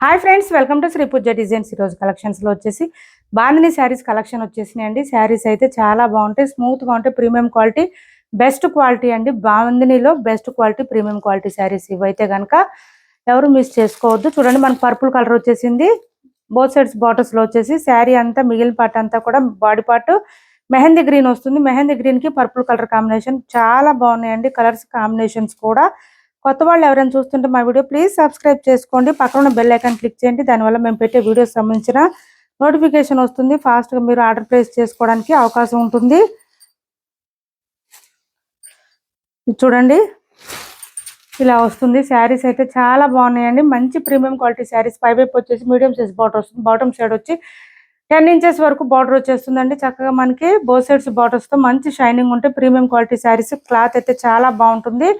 Hi friends welcome to Shri Pooja designs ఈరోజు కలెక్షన్స్లో వచ్చేసి బాందిని శారీస్ కలెక్షన్ వచ్చేసినాయి అండి శారీస్ అయితే చాలా బాగుంటాయి స్మూత్గా ఉంటాయి ప్రీమియం క్వాలిటీ బెస్ట్ క్వాలిటీ అండి. బాందినిలో best quality premium quality saris ఇవైతే కనుక ఎవరు మిస్ చేసుకోవద్దు. చూడండి మనకు పర్పుల్ కలర్ వచ్చేసింది. బోత్ సైడ్స్ బాటర్స్లో వచ్చేసి శారీ అంతా మిగిలిన పార్ట్ అంతా కూడా బాడీ పార్ట్ మెహందీ గ్రీన్ వస్తుంది. మెహందీ గ్రీన్కి పర్పుల్ కలర్ కాంబినేషన్ చాలా బాగున్నాయండి. కలర్స్ కాంబినేషన్స్ కూడా కొత్త వాళ్ళు ఎవరైనా చూస్తుంటే మా వీడియో ప్లీజ్ సబ్స్క్రైబ్ చేసుకోండి. పక్కన ఉన్న బెల్ ఐకాన్ క్లిక్ చేయండి. దానివల్ల మేము పెట్టే వీడియోస్ సంబంధించిన నోటిఫికేషన్ వస్తుంది. ఫాస్ట్గా మీరు ఆర్డర్ ప్లేస్ చేసుకోవడానికి అవకాశం ఉంటుంది. చూడండి. ఇలా వస్తుంది. శారీస్ అయితే చాలా బాగున్నాయండి. మంచి ప్రీమియం క్వాలిటీ శారీస్ పై వైపు వచ్చేసి మీడియం సైజ్ బార్డర్ వస్తుంది. బాటమ్ సైడ్ వచ్చి టెన్ ఇంచెస్ వరకు బార్డర్ వచ్చేస్తుందండి. చక్కగా మనకి బో సైడ్స్ బార్డర్స్తో మంచి షైనింగ్ ఉంటే ప్రీమియం క్వాలిటీ శారీస్ క్లాత్ అయితే చాలా బాగుంటుంది.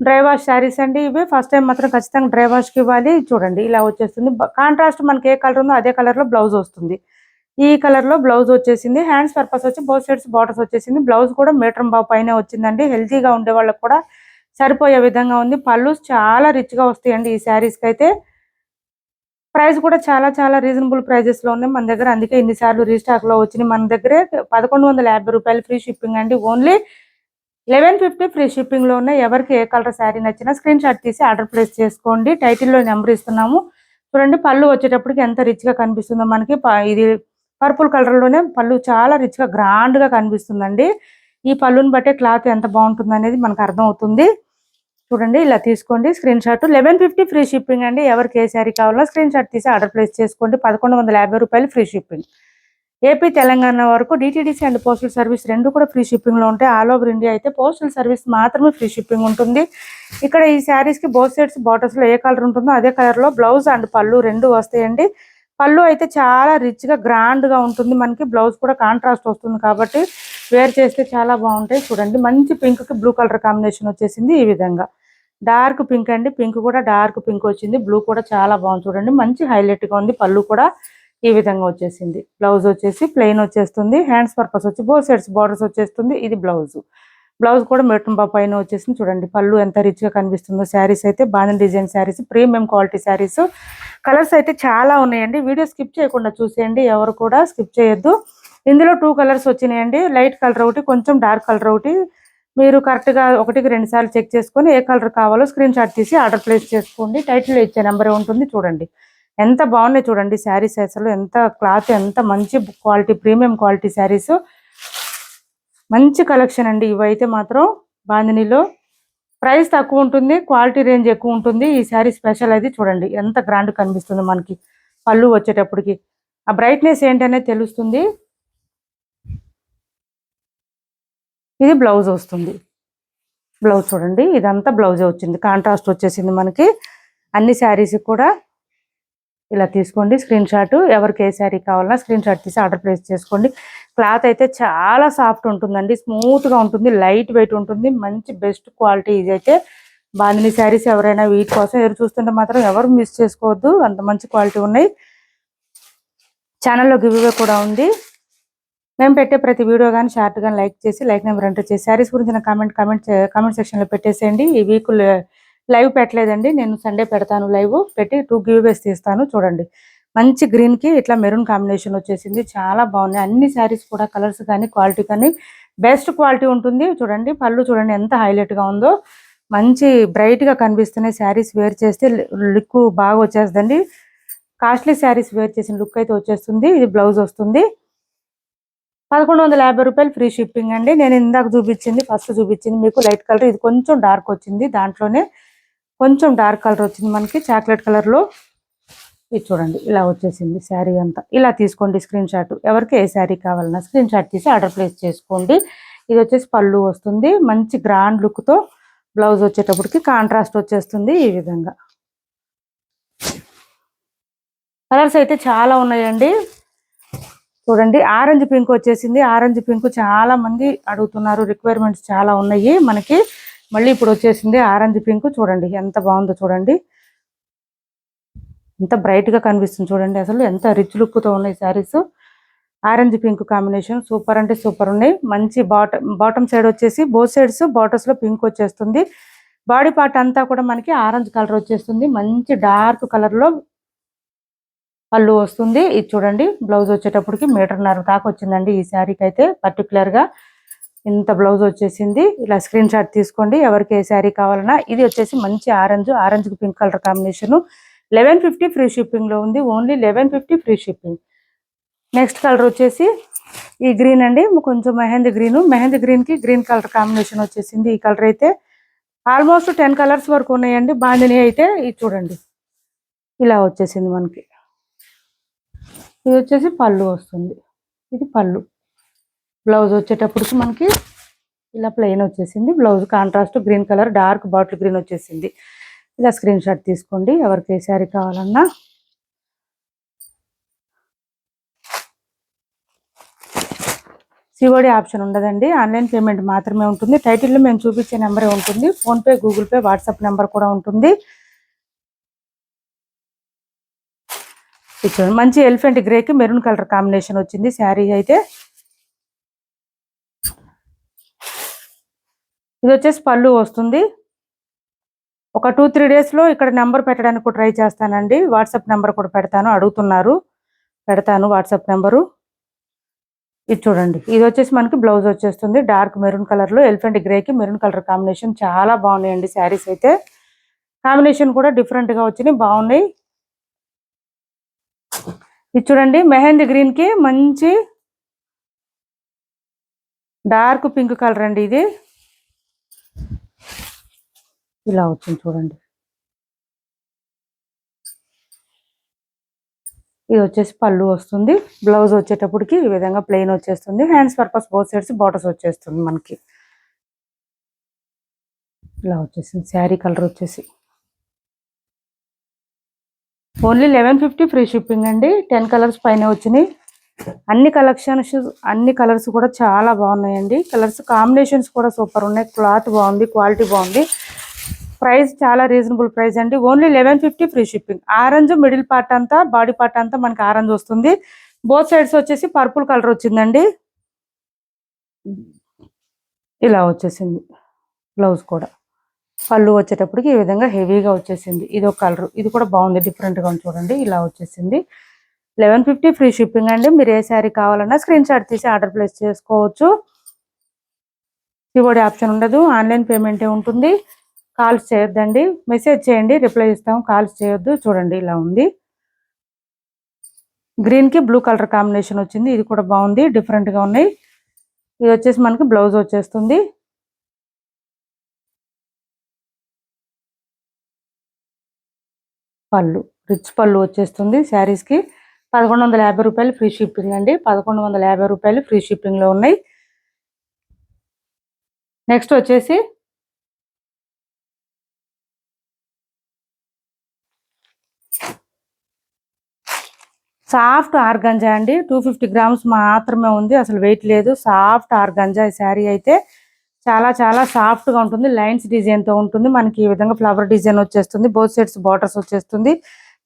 డ్రై వాష్ శారీస్ అండి ఇవి. ఫస్ట్ టైం మాత్రం ఖచ్చితంగా డ్రై వాష్కి ఇవ్వాలి. చూడండి ఇలా వచ్చేస్తుంది. కాంట్రాస్ట్ మనకి ఏ కలర్ ఉందో అదే కలర్లో బ్లౌజ్ వస్తుంది. ఈ కలర్లో బ్లౌజ్ వచ్చేసింది. హ్యాండ్స్ పర్పస్ వచ్చి బోత్ సైడ్స్ బార్డర్స్ వచ్చేసింది. బ్లౌజ్ కూడా మీటర్ బాబు పైన వచ్చిందండి. హెల్తీగా ఉండే వాళ్ళకి కూడా సరిపోయే విధంగా ఉంది. పళ్ళు చాలా రిచ్గా వస్తాయండి ఈ శారీస్కి అయితే. ప్రైస్ కూడా చాలా చాలా రీజనబుల్ ప్రైజెస్లో ఉన్నాయి మన దగ్గర. అందుకే ఇన్నిసార్లు రీస్టాక్లో వచ్చినాయి. మన దగ్గరే పదకొండు వందల యాభై రూపాయలు ఫ్రీ షిప్పింగ్ అండి. ఓన్లీ లెవెన్ ఫిఫ్టీ ఫ్రీ షిప్పింగ్లో ఎవరికి ఏ కలర్ శారీ నచ్చినా స్క్రీన్ షాట్ తీసి ఆర్డర్ ప్లేస్ చేసుకోండి. టైటిల్లో నెంబర్ ఇస్తున్నాము. చూడండి పళ్ళు వచ్చేటప్పటికి ఎంత రిచ్గా కనిపిస్తుందో మనకి. ప- ఇది పర్పుల్ కలర్లోనే పళ్ళు చాలా రిచ్గా గ్రాండ్గా కనిపిస్తుందండి. ఈ పళ్ళుని బట్టే క్లాత్ ఎంత బాగుంటుంది అనేది మనకు అర్థం అవుతుంది చూడండి ఇలా తీసుకోండి. Screenshot eleven fifty free shipping అండి. ఎవరికి ఏ శారీ కావాలో స్క్రీన్ షాట్ తీసి ఆర్డర్ ప్లేస్ చేసుకోండి. పదకొండు వందల యాభై రూపాయలు ఫ్రీ షిప్పింగ్. ఏపీ తెలంగాణ వరకు డిటీడీసీ అండ్ పోస్టల్ సర్వీస్ రెండు కూడా ఫ్రీ షిప్పింగ్లో ఉంటాయి. ఆల్ ఓవర్ ఇండియా అయితే పోస్టల్ సర్వీస్ మాత్రమే ఫ్రీ షిప్పింగ్ ఉంటుంది. ఇక్కడ ఈ శారీస్కి బోత్ సైడ్స్ బాటర్స్లో ఏ కలర్ ఉంటుందో అదే కలర్లో బ్లౌజ్ అండ్ పళ్ళు రెండు వస్తాయండి. పళ్ళు అయితే చాలా రిచ్గా గ్రాండ్గా ఉంటుంది. మనకి బ్లౌజ్ కూడా కాంట్రాస్ట్ వస్తుంది కాబట్టి వేర్ చేస్తే చాలా బాగుంటాయి. చూడండి మంచి పింక్కి బ్లూ కలర్ కాంబినేషన్ వచ్చేసింది ఈ విధంగా. డార్క్ పింక్ అండి. పింక్ కూడా డార్క్ పింక్ వచ్చింది. బ్లూ కూడా చాలా బాగుంది. చూడండి మంచి హైలైట్గా ఉంది. పళ్ళు కూడా. ఈ విధంగా వచ్చేసింది. బ్లౌజ్ వచ్చేసి ప్లెయిన్ వచ్చేస్తుంది. హ్యాండ్స్ పర్పస్ వచ్చి బో సెట్స్ బార్డర్స్ వచ్చేస్తుంది. ఇది బ్లౌజ్ బ్లౌజ్ కూడా మెట్టుంబా పైన వచ్చేసింది. చూడండి పళ్ళు ఎంత రిచ్గా కనిపిస్తుందో. శారీస్ అయితే బాగా design saris premium quality saris colours అయితే చాలా ఉన్నాయండి. వీడియో స్కిప్ చేయకుండా చూసేయండి. ఎవరు కూడా స్కిప్ చేయొద్దు. ఇందులో టూ కలర్స్ వచ్చినాయండి. లైట్ కలర్ ఒకటి కొంచెం డార్క్ కలర్ ఒకటి. మీరు కరెక్ట్గా ఒకటికి రెండు సార్లు చెక్ చేసుకొని ఏ కలర్ కావాలో స్క్రీన్ షాట్ తీసి ఆర్డర్ ప్లేస్ చేసుకోండి. టైటిల్ ఇచ్చే నెంబర్ ఉంటుంది. చూడండి. ఎంత బాగున్నాయి చూడండి శారీస్ అసలు ఎంత క్లాత్ ఎంత మంచి క్వాలిటీ ప్రీమియం క్వాలిటీ శారీస్. మంచి కలెక్షన్ అండి ఇవైతే మాత్రం బాందినిలో. ప్రైస్ తక్కువ ఉంటుంది క్వాలిటీ రేంజ్ ఎక్కువ ఉంటుంది. ఈ శారీ స్పెషల్ అది చూడండి ఎంత గ్రాండ్ కనిపిస్తుంది మనకి పళ్ళు వచ్చేటప్పటికి. ఆ బ్రైట్నెస్ ఏంటనేది తెలుస్తుంది. ఇది బ్లౌజ్ వస్తుంది. బ్లౌజ్ చూడండి ఇదంతా బ్లౌజే వచ్చింది. కాంట్రాస్ట్ వచ్చేసింది మనకి. అన్ని శారీస్ కూడా ఇలా తీసుకోండి. స్క్రీన్ షాట్ ఎవరికి ఏ శారీ కావాలన్నా స్క్రీన్ షాట్ తీసి ఆర్డర్ ప్లేస్ చేసుకోండి. క్లాత్ అయితే చాలా సాఫ్ట్ ఉంటుందండి. స్మూత్గా ఉంటుంది. లైట్ వెయిట్ ఉంటుంది. మంచి బెస్ట్ క్వాలిటీ ఇది అయితే. బాందిని శారీస్ ఎవరైనా వీటి కోసం ఎదురు చూస్తుంటే మాత్రం ఎవరు మిస్ చేసుకోవద్దు. అంత మంచి క్వాలిటీ ఉన్నాయి. ఛానల్లో గివ్వే కూడా ఉంది. మేము పెట్టే ప్రతి వీడియో కానీ షార్ట్ కానీ లైక్ చేసి లైక్ నెంబర్ ఎంటర్ చేసి శారీస్ గురించి కామెంట్ కామెంట్ కామెంట్ సెక్షన్లో పెట్టేసేయండి. ఈ వీక్ లైవ్ పెట్టలేదండి. నేను సండే పెడతాను లైవ్ పెట్టి టూ గివ్ వేస్ తీస్తాను. చూడండి. మంచి గ్రీన్కి ఇట్లా మెరూన్ కాంబినేషన్ వచ్చేసింది. చాలా బాగున్నాయి. అన్ని శారీస్ కూడా కలర్స్ కానీ క్వాలిటీ కానీ బెస్ట్ క్వాలిటీ ఉంటుంది. చూడండి. పళ్ళు చూడండి ఎంత హైలైట్గా ఉందో. మంచి బ్రైట్గా కనిపిస్తున్నాయి. శారీస్ వేర్ చేస్తే లుక్ బాగా వచ్చేస్తుందండి. కాస్ట్లీ శారీస్ వేర్ చేసిన లుక్ అయితే వచ్చేస్తుంది. ఇది బ్లౌజ్ వస్తుంది. పదకొండు వందల యాభై రూపాయలు ఫ్రీ షిప్పింగ్ అండి. నేను ఇందాక చూపించింది ఫస్ట్ చూపించింది. మీకు లైట్ కలర్. ఇది కొంచెం డార్క్ వచ్చింది దాంట్లోనే. కొంచెం డార్క్ కలర్ వచ్చింది మనకి చాక్లెట్ కలర్లో. ఇది చూడండి ఇలా వచ్చేసింది శారీ అంతా. ఇలా తీసుకోండి స్క్రీన్ షాట్. ఎవరికి ఏ శారీ కావాలన్నా స్క్రీన్ షాట్ తీసి ఆర్డర్ ప్లేస్ చేసుకోండి. ఇది వచ్చేసి పళ్ళు వస్తుంది. మంచి గ్రాండ్ లుక్తో బ్లౌజ్ వచ్చేటప్పటికి కాంట్రాస్ట్ వచ్చేస్తుంది ఈ విధంగా. కలర్స్ అయితే చాలా ఉన్నాయండి. చూడండి ఆరెంజ్ పింక్ వచ్చేసింది. ఆరెంజ్ పింక్ చాలా మంది అడుగుతున్నారు రిక్వైర్మెంట్స్ చాలా ఉన్నాయి మనకి. మళ్ళీ ఇప్పుడు వచ్చేసింది ఆరెంజ్ పింక్ చూడండి. ఎంత బాగుందో చూడండి. ఎంత బ్రైట్గా కనిపిస్తుంది చూడండి. అసలు ఎంత రిచ్ లుక్తో ఉన్నాయి saris. Orange pink combination super అంటే సూపర్ ఉన్నాయి. మంచి బాటమ్ బాటమ్ సైడ్ వచ్చేసి బోత్ సైడ్స్ బాటర్స్లో పింక్ వచ్చేస్తుంది. బాడీ పార్ట్ అంతా కూడా మనకి ఆరెంజ్ కలర్ వచ్చేస్తుంది. మంచి డార్క్ కలర్లో పళ్ళు వస్తుంది. ఇది చూడండి బ్లౌజ్ వచ్చేటప్పటికి మీటర్న్నర దాకా వచ్చిందండి ఈ శారీకి అయితే పర్టికులర్గా. ఇంత బ్లౌజ్ వచ్చేసింది. ఇలా స్క్రీన్ షాట్ తీసుకోండి. ఎవరికి ఏ శారీ కావాలన్నా ఇది వచ్చేసి మంచి orange orange pink colour combination. Eleven fifty free షిప్పింగ్లో ఉంది. Only eleven fifty free shipping. Next colour వచ్చేసి ఈ గ్రీన్ అండి. కొంచెం మెహందీ గ్రీన్. మెహందీ గ్రీన్కి గ్రీన్ కలర్ కాంబినేషన్ వచ్చేసింది ఈ కలర్ అయితే. ఆల్మోస్ట్ టెన్ కలర్స్ వరకు ఉన్నాయండి. బాండిని అయితే ఇది చూడండి. ఇలా వచ్చేసింది మనకి. ఇది వచ్చేసి పళ్ళు వస్తుంది. ఇది పళ్ళు. బ్లౌజ్ వచ్చేటప్పటికి మనకి ఇలా ప్లెయిన్ వచ్చేసింది. Blouse contrast green colour dark bottle green వచ్చేసింది. ఇలా స్క్రీన్ షాట్ తీసుకోండి. ఎవరికి ఏ శారీ కావాలన్నా. సిఓడి ఆప్షన్ ఉండదండి. ఆన్లైన్ పేమెంట్ మాత్రమే ఉంటుంది. టైటిల్లో మేము చూపించే నెంబరే ఉంటుంది. PhonePe Google Pay WhatsApp number కూడా ఉంటుంది. ఇది మంచి ఎలిఫెంట్ గ్రేకి మెరూన్ కలర్ కాంబినేషన్ వచ్చింది. శారీ అయితే ఇది వచ్చేసి పళ్ళు వస్తుంది. ఒక టూ త్రీ డేస్లో ఇక్కడ నెంబర్ పెట్టడానికి కూడా ట్రై చేస్తానండి. వాట్సాప్ నెంబర్ కూడా పెడతాను. అడుగుతున్నారు. పెడతాను వాట్సాప్ నెంబరు. ఇది చూడండి. ఇది వచ్చేసి మనకి బ్లౌజ్ వచ్చేస్తుంది. డార్క్ మెరూన్ కలర్లో ఎలిఫెంట్ గ్రే కి మెరూన్ కలర్ కాంబినేషన్ చాలా బాగున్నాయండి శారీస్ అయితే. కాంబినేషన్ కూడా డిఫరెంట్గా వచ్చినాయి. బాగున్నాయి. ఇది చూడండి. మెహందీ గ్రీన్కి మంచి డార్క్ పింక్ కలర్ అండి ఇది. ఇలా వచ్చింది చూడండి. ఇది వచ్చేసి పళ్ళు వస్తుంది. బ్లౌజ్ వచ్చేటప్పటికి ఈ విధంగా ప్లెయిన్ వచ్చేస్తుంది. Hands purpose both sides borders వచ్చేస్తుంది మనకి. ఇలా వచ్చేసింది. శారీ కలర్ వచ్చేసి. Only eleven fifty free shipping అండి. టెన్ కలర్స్ పైన వచ్చినాయి. అన్ని కలెక్షన్స్ అన్ని కలర్స్ కూడా చాలా బాగున్నాయండి. కలర్స్ కాంబినేషన్స్ కూడా సూపర్ ఉన్నాయి. క్లాత్ బాగుంది క్వాలిటీ బాగుంది. ప్రైస్ చాలా రీజనబుల్ ప్రైస్ అండి. Only eleven fifty free shipping. Orange middle part అంతా బాడీ పార్ట్ అంతా మనకి ఆరెంజ్ వస్తుంది. బోత్ సైడ్స్ వచ్చేసి పర్పుల్ కలర్ వచ్చిందండి. ఇలా వచ్చేసింది. బ్లౌజ్ కూడా. పళ్ళు వచ్చేటప్పటికి ఈ విధంగా హెవీగా వచ్చేసింది. ఇది ఒక కలర్. ఇది కూడా బాగుంది. డిఫరెంట్గా ఉంది చూడండి. ఇలా వచ్చేసింది. లెవెన్ ఫిఫ్టీ ఫ్రీ షిప్పింగ్ అండి. మీరు ఏ శారీ కావాలన్నా స్క్రీన్ షాట్ తీసి ఆర్డర్ ప్లేస్ చేసుకోవచ్చు. సివోడి ఆప్షన్ ఉండదు. ఆన్లైన్ పేమెంటే ఉంటుంది. కాల్స్ చేయొద్దండి. మెసేజ్ చేయండి. రిప్లై ఇస్తాం. కాల్స్ చేయొద్దు. చూడండి ఇలా ఉంది. గ్రీన్కి బ్లూ కలర్ కాంబినేషన్ వచ్చింది. ఇది కూడా బాగుంది. డిఫరెంట్గా ఉన్నాయి. ఇది వచ్చేసి మనకి బ్లౌజ్ వచ్చేస్తుంది. పళ్ళు. రిచ్ పళ్ళు వచ్చేస్తుంది శారీస్కి. పదకొండు వందల యాభై రూపాయలు ఫ్రీ షిప్పింగ్ అండి. పదకొండు వందల యాభై రూపాయలు ఫ్రీ షిప్పింగ్లో ఉన్నాయి. నెక్స్ట్ వచ్చేసి సాఫ్ట్ ఆర్గంజా అండి. టూ ఫిఫ్టీ గ్రామ్స్ మాత్రమే ఉంది. అసలు వెయిట్ లేదు. సాఫ్ట్ ఆర్గంజా ఈ శారీ అయితే చాలా చాలా సాఫ్ట్గా ఉంటుంది. లైన్స్ డిజైన్తో ఉంటుంది. మనకి ఈ విధంగా ఫ్లవర్ డిజైన్ వచ్చేస్తుంది. బోత్ సైడ్స్ బార్డర్స్ వచ్చేస్తుంది.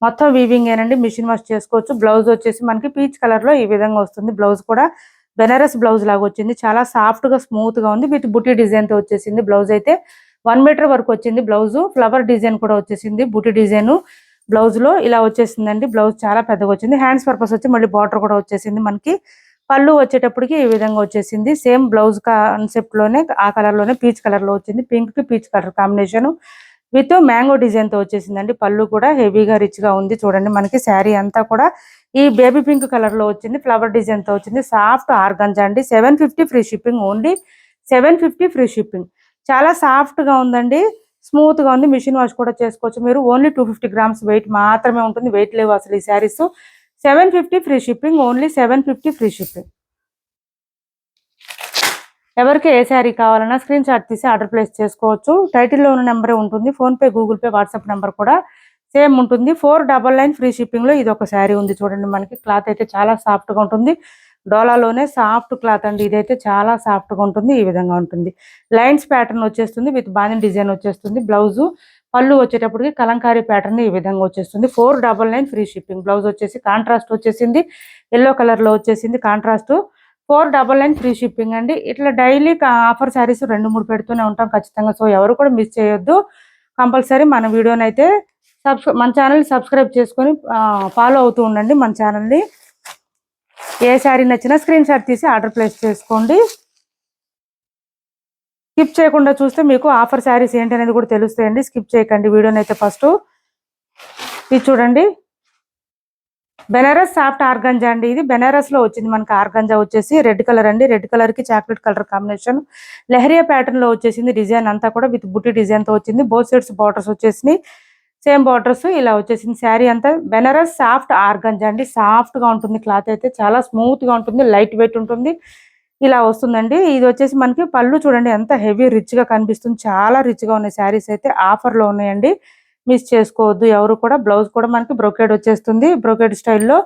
మొత్తం వీవింగ్ ఏనండి మిషన్ వాష్ చేసుకోవచ్చు. బ్లౌజ్ వచ్చేసి మనకి పీచ్ కలర్లో ఈ విధంగా వస్తుంది. బ్లౌజ్ కూడా బెనారస్ బ్లౌజ్ లాగా వచ్చింది. చాలా సాఫ్ట్గా స్మూత్గా ఉంది. విత్ బుటీ డిజైన్తో వచ్చేసింది బ్లౌజ్ అయితే. వన్ మీటర్ వరకు వచ్చింది బ్లౌజ్ ఫ్లవర్ డిజైన్ కూడా వచ్చేసింది బుటీ డిజైన్ బ్లౌజ్లో ఇలా వచ్చేసిందండి. బ్లౌజ్ చాలా పెద్దగా వచ్చింది. హ్యాండ్స్ పర్పస్ వచ్చి మళ్ళీ బార్డర్ కూడా వచ్చేసింది మనకి. పళ్ళు వచ్చేటప్పటికి ఈ విధంగా వచ్చేసింది. సేమ్ బ్లౌజ్ కాన్సెప్ట్లోనే ఆ కలర్లోనే పీచ్ కలర్లో వచ్చింది. పింక్కి peach colour combination with mango డిజైన్తో వచ్చేసిందండి. పళ్ళు కూడా హెవీగా రిచ్గా ఉంది. చూడండి మనకి శారీ అంతా కూడా ఈ బేబీ పింక్ కలర్లో వచ్చింది. ఫ్లవర్ డిజైన్తో వచ్చింది. సాఫ్ట్ ఆర్గంజా అండి. Seven fifty free shipping only. Seven fifty free shipping. చాలా సాఫ్ట్గా ఉందండి. స్మూత్గా ఉంది. మిషన్ వాష్ కూడా చేసుకోవచ్చు మీరు. Only two fifty grams weight మాత్రమే ఉంటుంది. వెయిట్ లేవు అసలు ఈ saris. Seven fifty free shipping only. Seven fifty free shipping. ఎవరికి ఏ శారీ కావాలన్నా స్క్రీన్ షాట్ తీసి ఆర్డర్ ప్లేస్ చేసుకోవచ్చు. టైటిల్లో ఉన్న నెంబరే ఉంటుంది. PhonePe Google Pay WhatsApp number కూడా సేమ్ ఉంటుంది. ఫోర్ డబల్ నైన్ ఫ్రీ షిప్పింగ్లో ఇది ఒక శారీ ఉంది చూడండి మనకి. క్లాత్ అయితే చాలా సాఫ్ట్గా ఉంటుంది. డోలాలోనే సాఫ్ట్ క్లాత్ అండి. ఇదైతే చాలా సాఫ్ట్గా ఉంటుంది. ఈ విధంగా ఉంటుంది. లైన్స్ ప్యాటర్న్ వచ్చేస్తుంది విత్ బాదం డిజైన్ వచ్చేస్తుంది. బ్లౌజు పళ్ళు వచ్చేటప్పటికి కలంకారీ ప్యాటర్న్ ఈ విధంగా వచ్చేస్తుంది. Four double nine free shipping blouse వచ్చేసి కాంట్రాస్ట్ వచ్చేసింది. ఎల్లో కలర్లో వచ్చేసింది. Contrast four double nine free shipping అండి. ఇట్లా డైలీ ఆఫర్ శారీస్ రెండు మూడు పెడుతూనే ఉంటాం ఖచ్చితంగా. సో ఎవరు కూడా మిస్ చేయొద్దు. కంపల్సరీ మన వీడియోని అయితే సబ్స్క్రై మన ఛానల్ని సబ్స్క్రైబ్ చేసుకొని ఫాలో అవుతూ ఉండండి మన ఛానల్ని. ఏ శారీ నచ్చినా స్క్రీన్ షాట్ తీసి ఆర్డర్ ప్లేస్ చేసుకోండి. స్కిప్ చేయకుండా చూస్తే మీకు ఆఫర్ శారీస్ ఏంటి అనేది కూడా తెలుస్తాయండి. స్కిప్ చేయకండి. వీడియోని అయితే ఫస్ట్. ఇది చూడండి. బెనారస్ సాఫ్ట్ ఆర్గంజా అండి. ఇది బెనారస్లో వచ్చింది. మనకి ఆర్గంజా వచ్చేసి రెడ్ కలర్ అండి. రెడ్ కలర్కి చాక్లెట్ కలర్ కాంబినేషన్. లెహరియా ప్యాటర్న్లో వచ్చేసింది డిజైన్ అంతా కూడా విత్ బుట్టి డిజైన్తో వచ్చింది. బోత్ సైడ్స్ బార్డర్స్ వచ్చేసినాయి. సేమ్ బార్డర్స్ ఇలా వచ్చేసింది. శారీ అంతా బెనారస్ సాఫ్ట్ ఆర్గంజా అండి. సాఫ్ట్గా ఉంటుంది. క్లాత్ అయితే చాలా స్మూత్గా ఉంటుంది. లైట్ వెయిట్ ఉంటుంది. ఇలా వస్తుందండి. ఇది వచ్చేసి మనకి పళ్ళు చూడండి. ఎంత హెవీ రిచ్గా కనిపిస్తుంది. చాలా రిచ్గా ఉన్నాయి. శారీస్ అయితే ఆఫర్లో ఉన్నాయండి. మిస్ చేసుకోవద్దు. ఎవరు కూడా బ్లౌజ్ కూడా మనకి బ్రోకెడ్ వచ్చేస్తుంది. బ్రోకెడ్ స్టైల్లో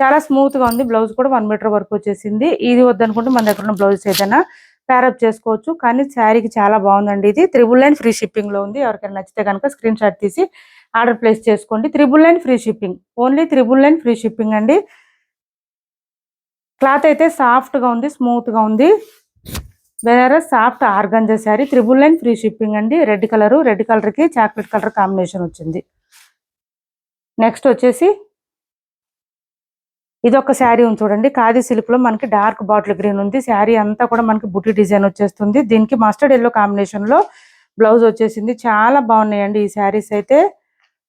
చాలా స్మూత్గా ఉంది. బ్లౌజ్ కూడా వన్ మీటర్ వరకు వచ్చేసింది. ఇది వద్దనుకుంటే మన దగ్గర ఉన్న బ్లౌజ్ ఏదైనా ప్యారప్ చేసుకోవచ్చు. కానీ శారీకి చాలా బాగుందండి ఇది. త్రిబుల్ లైన్ ఫ్రీ షిప్పింగ్లో ఉంది. ఎవరికైనా నచ్చితే కనుక స్క్రీన్ షాట్ తీసి ఆర్డర్ ప్లేస్ చేసుకోండి. Triple nine free shipping. Only triple nine free shipping అండి. క్లాత్ అయితే సాఫ్ట్గా ఉంది స్మూత్గా ఉంది. Banaras soft organza sari triple nine free shipping అండి. రెడ్ కలర్ రెడ్ కలర్కి చాక్లెట్ కలర్ కాంబినేషన్ వచ్చింది. నెక్స్ట్ వచ్చేసి ఇది ఒక శారీ ఉంది చూడండి. ఖాదీ సిల్క్లో మనకి డార్క్ బాటిల్ గ్రీన్ ఉంది. శారీ అంతా కూడా మనకి బుట్టి డిజైన్ వచ్చేస్తుంది. దీనికి మస్టర్డ్ ఎల్లో కాంబినేషన్లో బ్లౌజ్ వచ్చేసింది. చాలా బాగున్నాయండి ఈ శారీస్ అయితే.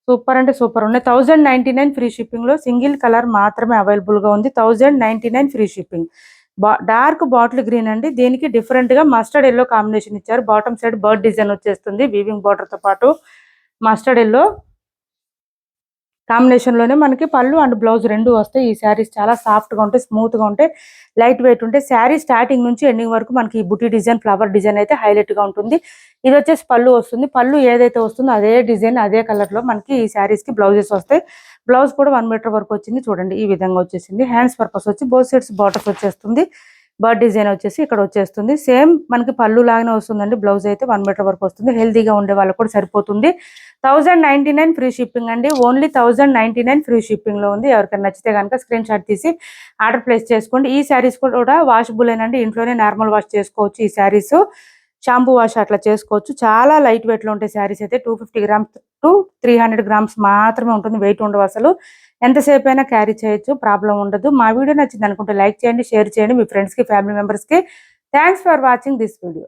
సూపర్ అంటే సూపర్ ఉన్నాయి. థౌజండ్ నైంటీ నైన్ ఫ్రీ షిప్పింగ్లో సింగిల్ కలర్ మాత్రమే అవైలబుల్గా ఉంది. Thousand ninety nine free shipping. Dark bottle green అండి. దీనికి డిఫరెంట్గా మస్టర్డ్ ఎల్లో కాంబినేషన్ ఇచ్చారు. బాటమ్ సైడ్ బర్డ్ డిజైన్ వచ్చేస్తుంది. వీవింగ్ బార్డర్తో పాటు మస్టర్డ్ ఎల్లో కాంబినేషన్లోనే మనకి పళ్ళు అండ్ బ్లౌజ్ రెండు వస్తాయి. ఈ శారీస్ చాలా సాఫ్ట్గా ఉంటాయి స్మూత్గా ఉంటాయి. లైట్ వెయిట్ ఉంటాయి శారీ స్టార్టింగ్ నుంచి ఎండింగ్ వరకు మనకి ఈ బుటీ డిజైన్ ఫ్లవర్ డిజైన్ అయితే హైలైట్గా ఉంటుంది. ఇది వచ్చేసి పళ్ళు వస్తుంది. పళ్ళు ఏదైతే వస్తుందో అదే డిజైన్ అదే కలర్లో మనకి ఈ శారీస్కి బ్లౌజెస్ వస్తాయి. బ్లౌజ్ కూడా వన్ మీటర్ వరకు వచ్చింది. చూడండి ఈ విధంగా వచ్చేసింది. హ్యాండ్స్ పర్పస్ వచ్చి బోత్ సైడ్స్ బాటర్స్ వచ్చేస్తుంది. బర్డ్ డిజైన్ వచ్చేసి ఇక్కడ వచ్చేస్తుంది. సేమ్ మనకి పళ్ళు లాగానే వస్తుందండి. బ్లౌజ్ అయితే వన్ మీటర్ వరకు వస్తుంది. హెల్దీగా ఉండే వాళ్ళకి కూడా సరిపోతుంది. Thousand ninety nine free shipping అండి. Only thousand ninety nine free షిప్పింగ్లో ఉంది. ఎవరికైనా నచ్చితే కనుక స్క్రీన్ షాట్ తీసి ఆర్డర్ ప్లేస్ చేసుకోండి. ఈ శారీస్ కూడా వాషబుల్ ఏనండి. ఇంట్లోనే నార్మల్ వాష్ చేసుకోవచ్చు ఈ శారీస్. షాంపూ వాష్ అట్లా చేసుకోవచ్చు. చాలా లైట్ వెయిట్లో ఉంటాయి శారీస్ అయితే two fifty grams to three hundred grams మాత్రమే ఉంటుంది. వెయిట్ ఉండవు అసలు. ఎంతసేపు అయినా క్యారీ చేయొచ్చు. ప్రాబ్లం ఉండదు. మా వీడియో నచ్చింది అనుకుంటే లైక్ చేయండి షేర్ చేయండి. మీ ఫ్రెండ్స్కి ఫ్యామిలీ మెంబర్స్కి thanks for watching this video.